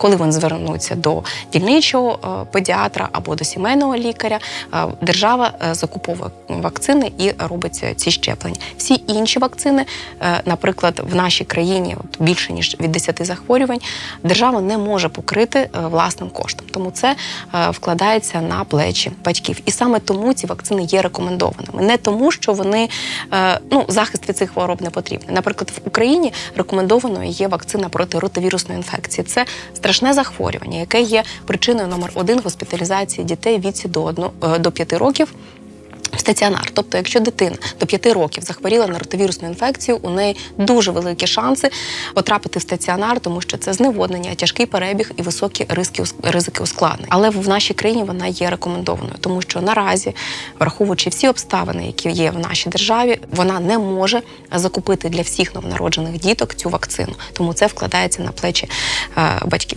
Коли вони звернуться до дільничого е, педіатра або до сімейного лікаря, е, держава е, закуповує вакцини і робить ці щеплення. Всі інші вакцини, наприклад, в нашій країні от більше ніж від 10 захворювань, держава не може покрити власним коштом. Тому це вкладається на плечі батьків. І саме тому ці вакцини є рекомендованими. Не тому, що вони ну захист від цих хвороб не потрібний. Наприклад, в Україні рекомендованою є вакцина проти ротовірусної інфекції. Це страшне захворювання, яке є причиною номер один госпіталізації дітей віці до 1, е, до 5 років. В стаціонар, тобто, якщо дитина до 5 років захворіла на ротовірусну інфекцію, у неї дуже великі шанси потрапити в стаціонар, тому що це зневоднення, тяжкий перебіг і високі ризики, ризики ускладнень. Але в нашій країні вона є рекомендованою, тому що наразі, враховуючи всі обставини, які є в нашій державі, вона не може закупити для всіх новонароджених діток цю вакцину. Тому це вкладається на плечі е, батьків.